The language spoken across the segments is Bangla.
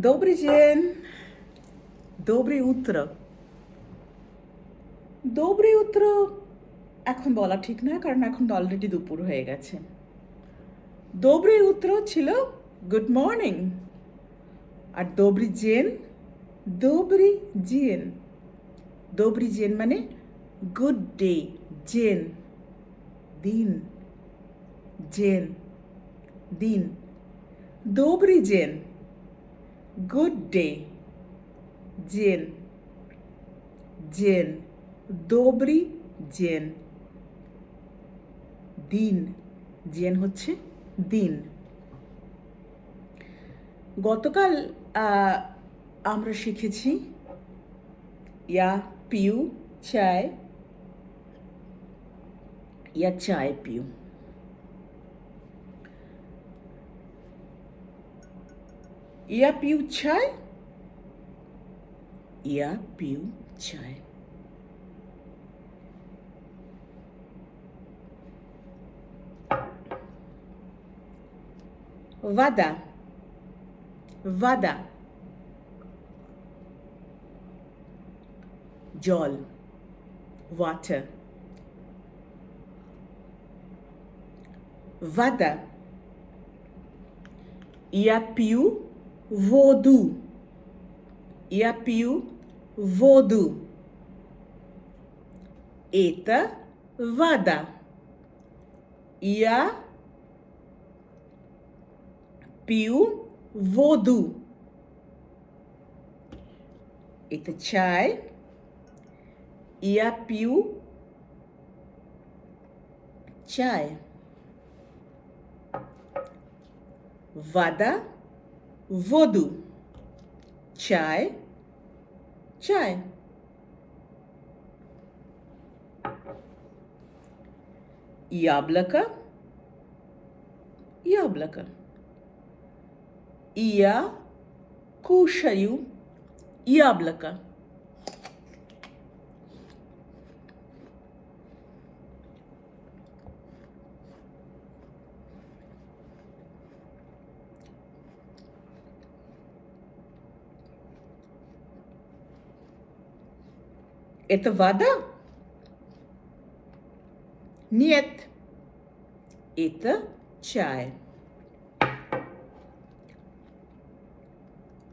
Добрий день. Доброе утро. Доброе утро এখন বলা ঠিক নয় কারণ এখন তো অলরেডি দুপুর হয়ে গেছে доброе утро ছিল গুড মর্নিং আর добрый জেন добрый জেন добрый জেন মানে গুড ডে জেন দিন জেন দিন добрый জেন গুড ডে জেন জেন দোবরি জেন দিন জেন হচ্ছে দিন। গতকাল আমরা শিখেছি, ইয়া পিউ চায়, ইয়া চায় পিউ। Я п'ю чай. Я п'ю чай. Вода. Вода. Jol. Water. Vada. Я пью воду я пью воду это вода я пью воду. Это чай. Я пью чай. Вода, Воду. Чай, чай. Яблоко, яблоко. Я кушаю яблоко. Это вода? Нет, это чай.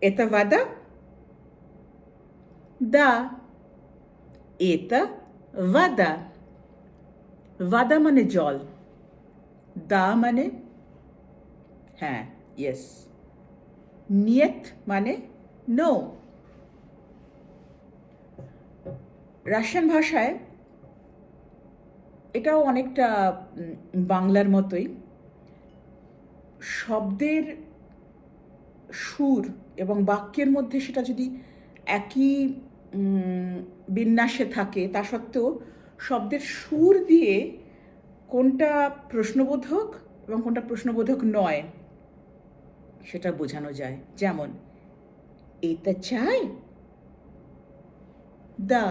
Это вода? Да, это вода. Вода мане джол. Да мане? Ха, yes. Нет мане? No. Russian ভাষায় এটাও অনেকটা বাংলার মতোই। শব্দের সুর এবং বাক্যের মধ্যে সেটা যদি একই বিন্যাসে থাকে, তা সত্ত্বেও শব্দের সুর দিয়ে কোনটা প্রশ্নবোধক এবং কোনটা প্রশ্নবোধক নয়, সেটা বোঝানো যায়। যেমন, এটা চাই? দা।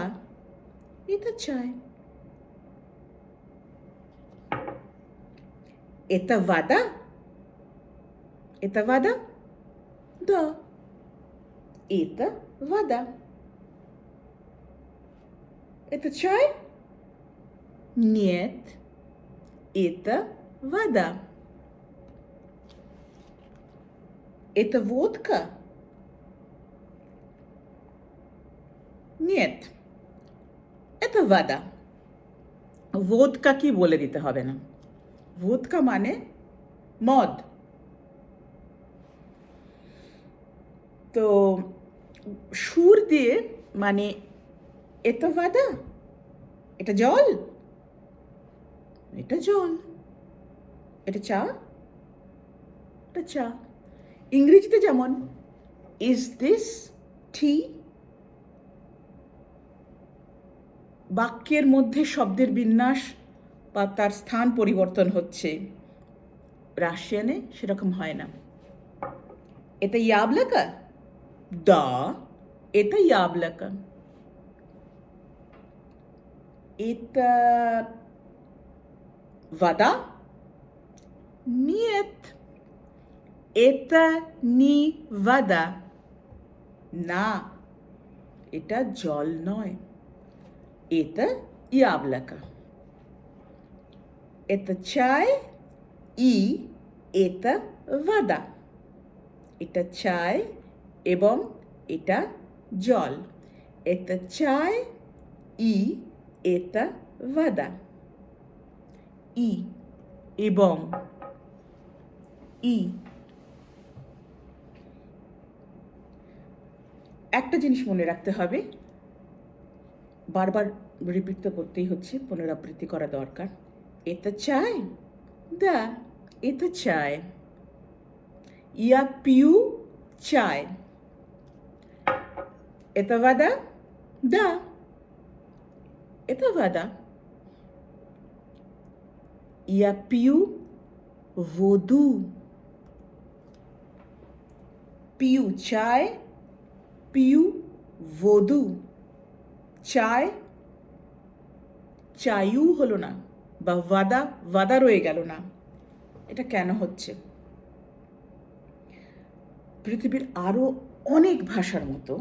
Это чай. Это вода? Это вода? Да. Это вода. Это чай? Нет. Это вода. Это водка? Нет. ভাদা ভোদকা কি বলে দিতে হবে না? ভোদকা মানে মদ। তো সুর দিয়ে মানে এ তো এটা জল? এটা জল। এটা চা? এটা চা। ইংরেজিতে যেমন ইজ দিস টি বাক্যের মধ্যে শব্দের বিন্যাস বা তার স্থান পরিবর্তন হচ্ছে রাশিয়ানে সেরকম হয় না এটা яблоко? Да, это яблоко. Это вода? Нет, это не вода. না এটা জল নয় এটা ইয়াবলাকা এটা চায় ই এটা ভাদা এটা চায় এবং এটা জল এটা চায় ই এটা ভাদা ই এবং ই একটা জিনিস মনে রাখতে হবে। বারবার রিপিট তো করতেই হচ্ছে, পুনরাবৃত্তি করা দরকার। এটা চায় দা এটা চায় ইয়া পিউ চায় এটা ভাদা দা। এটা ইয়া পিউ vodu পিউ চায় পিউ ভদু। চায় চায়ু হলো না বা ওয়াদা ওয়াদা রয়ে গেল না। এটা কেন হচ্ছে? পৃথিবীর আরও অনেক ভাষার মতো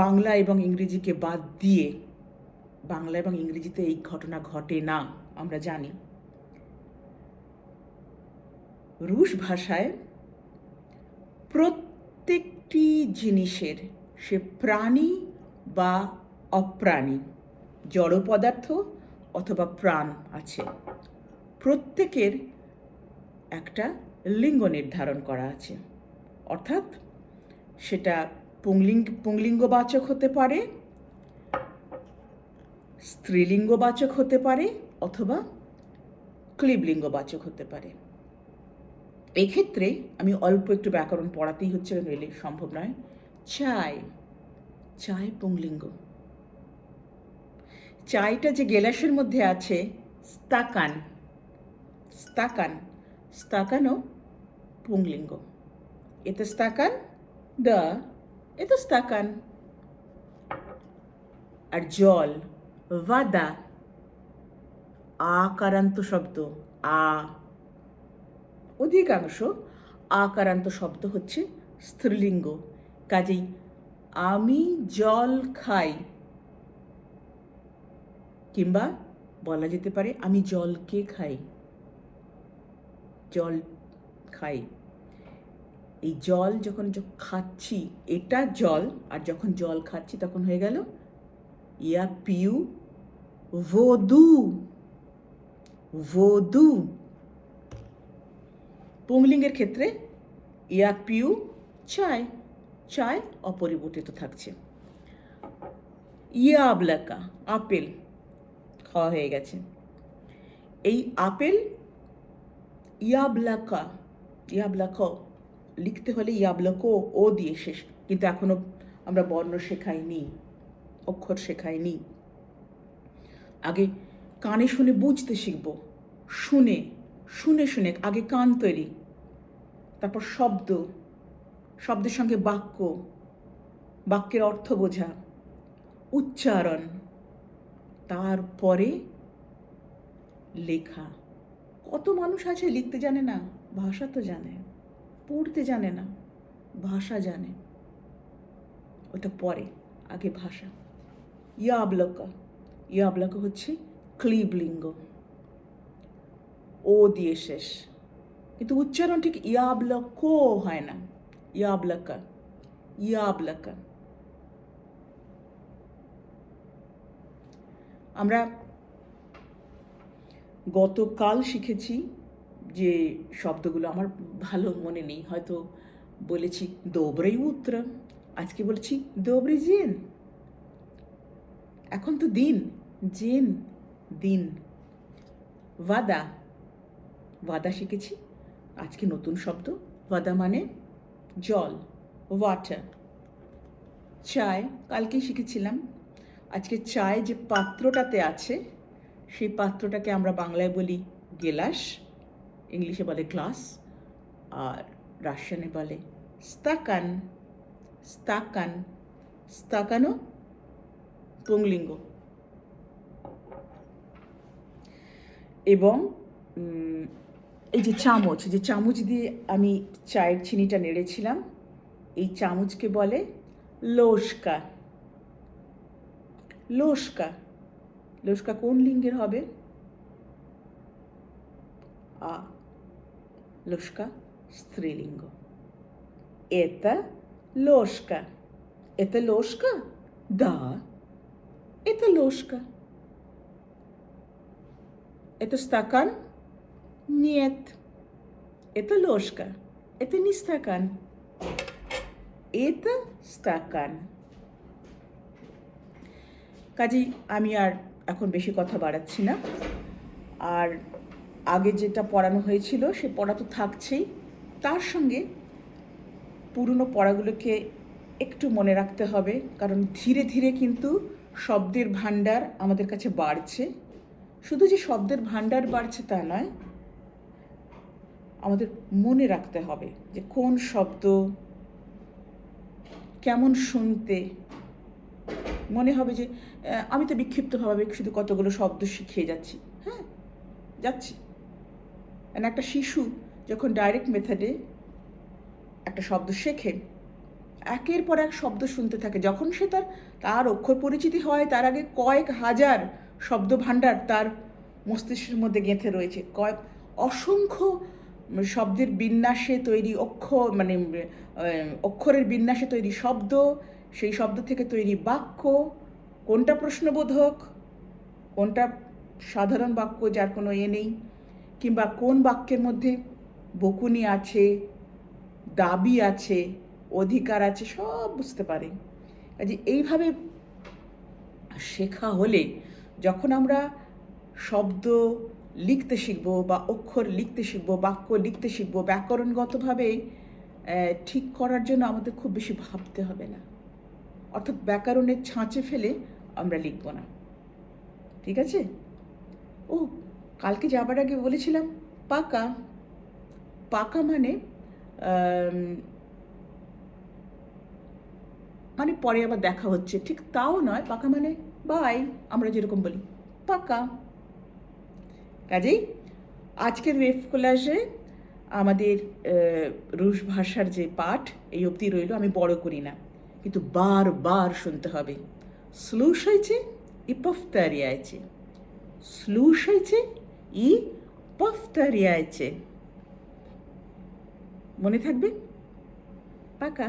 বাংলা এবং ইংরেজিকে বাদ দিয়ে, বাংলা এবং ইংরেজিতে এই ঘটনা ঘটে না, আমরা জানি। রুশ ভাষায় প্রত্যেকটি জিনিসের সে প্রাণী বা অপ্রাণী, জড় পদার্থ অথবা প্রাণ আছে। প্রত্যেকের একটা লিঙ্গ নির্ধারণ করা আছে। অর্থাৎ সেটা পুংলিঙ্গ পুংলিঙ্গবাচক হতে পারে, স্ত্রীলিঙ্গবাচক হতে পারে অথবা ক্লিবলিঙ্গবাচক হতে পারে। এক্ষেত্রে আমি অল্প একটু ব্যাকরণ পড়াতেই হচ্ছে নইলে সম্ভব নয়। চাই। চাই পুংলিঙ্গ। চাইটা যে গেলাসের মধ্যে আছে, স্তাকান। স্তাকান। স্তাকানও পুংলিঙ্গ। এতে স্তাকান দ এতে স্তাকান। আর জল ভাদা আকারান্ত শব্দ, আ। অধিকাংশ আকারান্ত শব্দ হচ্ছে স্ত্রীলিঙ্গ। কাজেই আমি জল খাই। কিংবা বলা যেতে পারে আমি জলকে খাই? জল খাই। এই জল যখন খাচ্ছি, এটা জল, আর যখন জল খাচ্ছি তখন হয়ে গেল ইয়া পিউ ভোদু। ভোদু। পুংলিঙ্গের ক্ষেত্রে ইয়া পিউ চায় চায় অপরিবর্তিত থাকছে। ইয়াবলাকা আপেল খাওয়া হয়ে গেছে। এই আপেল ইয়াবলাকা ইয়াবলাক লিখতে হলে ইয়াবলাক ও দিয়ে শেষ। কিন্তু এখনও আমরা বর্ণ শেখাইনি, অক্ষর শেখাইনি। আগে কানে শুনে বুঝতে শিখব। শুনে শুনে শুনে, আগে কান তৈরি, তারপর শব্দ শব্দের সঙ্গে বাক্য, বাক্যের অর্থ বোঝা, উচ্চারণ, তারপরে লেখা। কত মানুষ আছে লিখতে জানে না, ভাষা তো জানে, পড়তে জানে না, ভাষা জানে। ওটা পরে, আগে ভাষা। ইয়াবলকা ইয়াবলকা হচ্ছে ক্লিবলিঙ্গ ও দিয়ে শেষ। কিন্তু উচ্চারণ ঠিক ইয়াবলকো হয় না। ইয়াবলকা ইয়াবলকা আমরা গতকাল শিখেছি যে শব্দগুলো আমার ভালো মনে নেই। হয়তো বলেছি দোবরেই উত্তর আজকে বলেছি দোবরি জেন। এখন তো দিন, জেন, দিন। ওয়াদা ওয়াদা শিখেছি, আজকে নতুন শব্দ, ওয়াদা মানে জল ওয়াটার চায়, কালকেই শিখেছিলাম। আজকে চায় যে পাত্রটাতে আছে, সেই পাত্রটাকে আমরা বাংলায় বলি গেলাস, ইংলিশে বলে গ্লাস, আর রাশিয়ানে বলে স্তাকান স্তাকান, স্তাকানো পুংলিঙ্গ এবং এই যে চামচ যে চামচ দিয়ে আমি চায়ের চিনিটা নেড়েছিলাম। এই চামচকে বলে লস্কা। লস্কা। লস্কা কোন লিঙ্গের হবে? আ, লস্কা স্ত্রীলিঙ্গ। এটা লস্কা। এটা লস্কা? দা। এটা লস্কা। এটা স্তাকান? Нет. Это ложка. Это не стакан. Это стакан. কাজেই আমি আর এখন বেশি কথা বাড়াচ্ছি না আর আগে যেটা পড়ানো হয়েছিল সে পড়া তো থাকছেই তার সঙ্গে পুরনো পড়াগুলোকে একটু মনে রাখতে হবে কারণ ধীরে ধীরে কিন্তু শব্দের ভাণ্ডার আমাদের কাছে বাড়ছে শুধু যে শব্দের ভাণ্ডার বাড়ছে তা নয় আমাদের মনে রাখতে হবে যে কোন শব্দ কেমন শুনতে। মনে হবে যে আমি তো বিক্ষিপ্তভাবে শুধু কতগুলো শব্দ শিখিয়ে যাচ্ছি। হ্যাঁ যাচ্ছি। And একটা শিশু যখন ডাইরেক্ট মেথডে একটা শব্দ শেখে, একের পর এক শব্দ শুনতে থাকে। যখন সে তার তার অক্ষর পরিচিতি হয়, তার আগে কয়েক হাজার শব্দ ভাণ্ডার তার মস্তিষ্কের মধ্যে গেঁথে রয়েছে। কয়েক অসংখ্য শব্দের বিন্যাসে তৈরি অক্ষর মানে অক্ষরের বিন্যাসে তৈরি শব্দ, সেই শব্দ থেকে তৈরি বাক্য, কোনটা প্রশ্নবোধক? কোনটা সাধারণ বাক্য যার কোনো এ নেই? কিংবা কোন বাক্যের মধ্যে বকুনি আছে, দাবি আছে, অধিকার আছে, সব বুঝতে পারে। কাজে এইভাবে শেখা হলে যখন আমরা শব্দ লিখতে শিখব বা অক্ষর লিখতে শিখব, বাক্য লিখতে শিখব, ব্যাকরণগতভাবে ঠিক করার জন্য আমাদের খুব বেশি ভাবতে হবে না। অর্থাৎ ব্যাকরণের ছাঁচে ফেলে আমরা লিখব না। ঠিক আছে? ও কালকে যাবার আগে বলেছিলাম, পাকা। পাকা মানে মানে পরে আবার দেখা হচ্ছে। ঠিক তাও নয়, পাকা মানে বাই, আমরা যেরকম বলি, পাকা। কাজেই আজকের ওয়েব কোলাজে আমাদের রুশ ভাষার যে পাঠ, এই অবধি রইল, আমি বড় করি না। কিন্তু বারবার শুনতে হবে। স্লুস হয়েছে, ই পফতারিয়াইছে স্লুশাইছে ই পফতারিয়াইছে মনে থাকবে? পাকা।